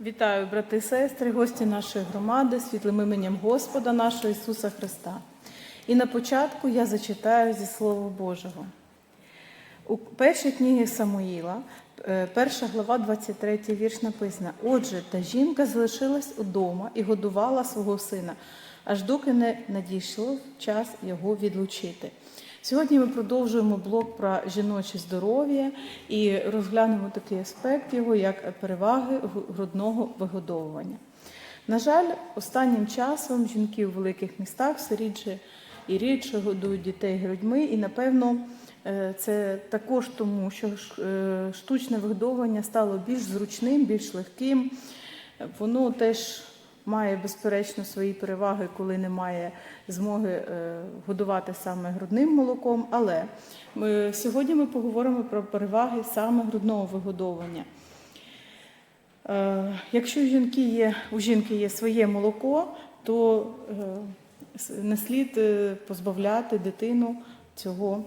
Вітаю, брати і сестри, гості нашої громади, світлим іменем Господа нашого Ісуса Христа. І на початку я зачитаю зі Слова Божого. У першій книгі Самуїла, е, перша глава, 23 вірш написано: Отже, та жінка залишилась удома і годувала свого сина, аж доки не надійшло час його відлучити. Сьогодні ми продовжуємо блок про жіноче здоров'я і розглянемо такий аспект його, як переваги грудного вигодовування. На жаль, останнім часом жінки у великих містах все рідше і рідше годують дітей грудьми, і напевно е, це також тому, що е, штучне вигодовування стало більш зручним, більш легким. Воно теж має безперечно свої переваги, коли немає змоги е, годувати саме грудним молоком. Але ми, сьогодні ми поговоримо про переваги саме грудного вигодовування. Е, Якщо жінки є, у жінки є своє молоко, то е, не слід позбавляти дитину цього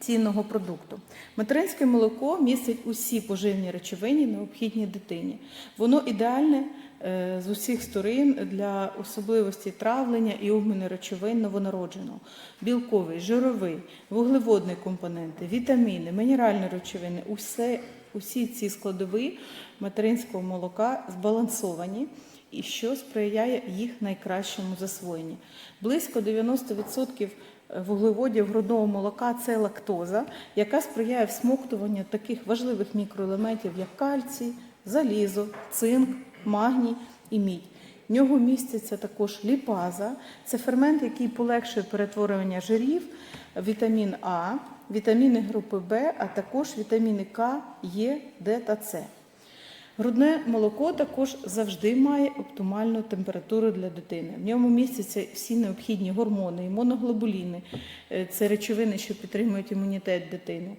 цінного продукту. Материнське молоко містить усі поживні речовини, необхідні дитині. Воно ідеальне е, з усіх сторін для особливості травлення і обміну речовин новонародженого. Білковий, жировий, вуглеводний компоненти, вітаміни, мінеральні речовини усе, усі ці складові материнського молока збалансовані і що сприяє їх найкращому засвоєнні. Близько 90% вуглеводів грудного молока це лактоза, яка сприяє всмоктуванню таких важливих мікроелементів, як кальцій, залізо, цинк, магній і мідь. В нього міститься також ліпаза, це фермент, який полегшує перетворювання жирів, вітамін А, вітаміни групи В, а також вітаміни К, Е, Д та С. Грудне молоко також завжди має оптимальну температуру для дитини. В ньому містяться всі необхідні гормони, імуноглобуліни, е, це речовини, що підтримують імунітет дитини.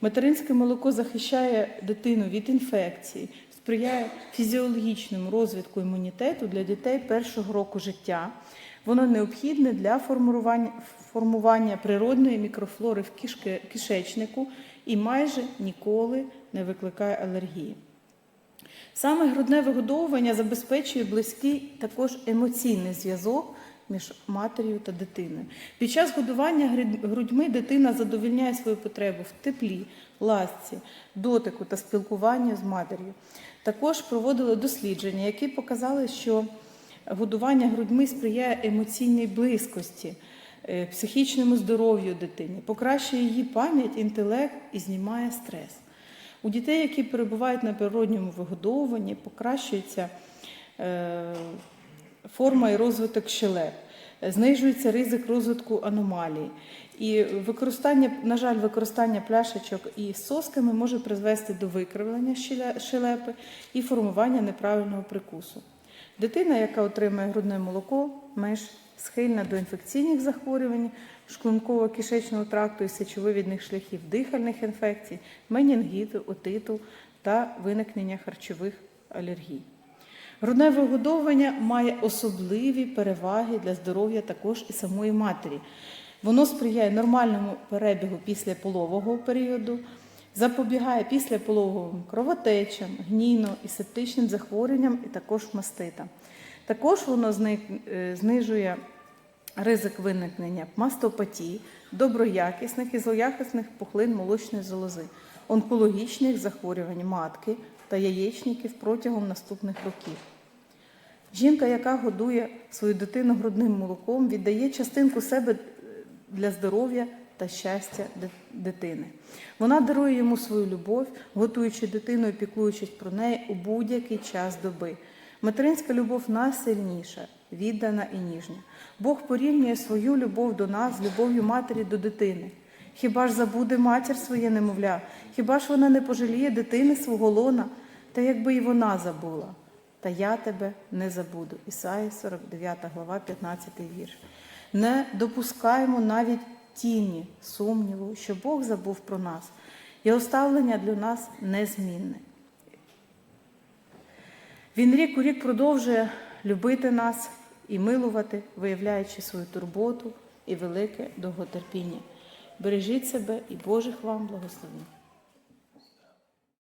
Материнське молоко захищає дитину від інфекцій, сприяє фізіологічному розвитку імунітету для дітей першого року життя. Воно необхідне для формування, формування природної мікрофлори в кишечнику і майже ніколи не викликає алергії. Саме грудне вигодовування забезпечує близький також емоційний зв'язок між матір'ю та дитиною. Під час годування грудьми дитина задовільняє свою потребу в теплі, ласці, дотику та спілкуванні з матір'ю. Також проводили дослідження, які показали, що годування грудьми сприяє емоційній близькості, е, психічному здоров'ю дитини, покращує її пам'ять, інтелект і знімає стрес. У дітей, які перебувають на природньому вигодовуванні, покращується е, форма і розвиток щелеп, знижується ризик розвитку аномалій. І використання, на жаль, використання пляшечок із сосками може призвести до викривлення щелепи і формування неправильного прикусу. Дитина, яка отримує грудне молоко, менш схильна до інфекційних захворювань, шлунково-кишечного тракту і сечовивідних шляхів дихальних інфекцій, менінгіту, отиту та виникнення харчових алергій. Грудне вигодовування має особливі переваги для здоров'я також і самої матері. Воно сприяє нормальному перебігу після полового періоду, запобігає післяпологовим кровотечам, гнійно і септичним захворюванням і також маститам. Також воно знижує ризик виникнення мастопатії, доброякісних і злоякісних пухлин молочної залози, онкологічних захворювань матки та яєчників протягом наступних років. Жінка, яка годує свою дитину грудним молоком, віддає частинку себе для здоров'я та щастя дитини. Вона дарує йому свою любов, готуючи дитину і піклуючись про неї у будь-який час доби. Материнська любов найсильніша, віддана і ніжня. Бог порівнює свою любов до нас з любов'ю матері до дитини. Хіба ж забуде матір своє немовля? Хіба ж вона не пожаліє дитини свого лона? Та якби і вона забула, та я тебе не забуду. Ісаї 49 глава, 15 вірш. Не допускаємо навіть тіні сумніву, що Бог забув про нас. Його ставлення для нас незмінне. Він рік у рік продовжує любити нас і милувати, виявляючи свою турботу і велике довготерпіння. Бережіть себе і Божих вам благословень.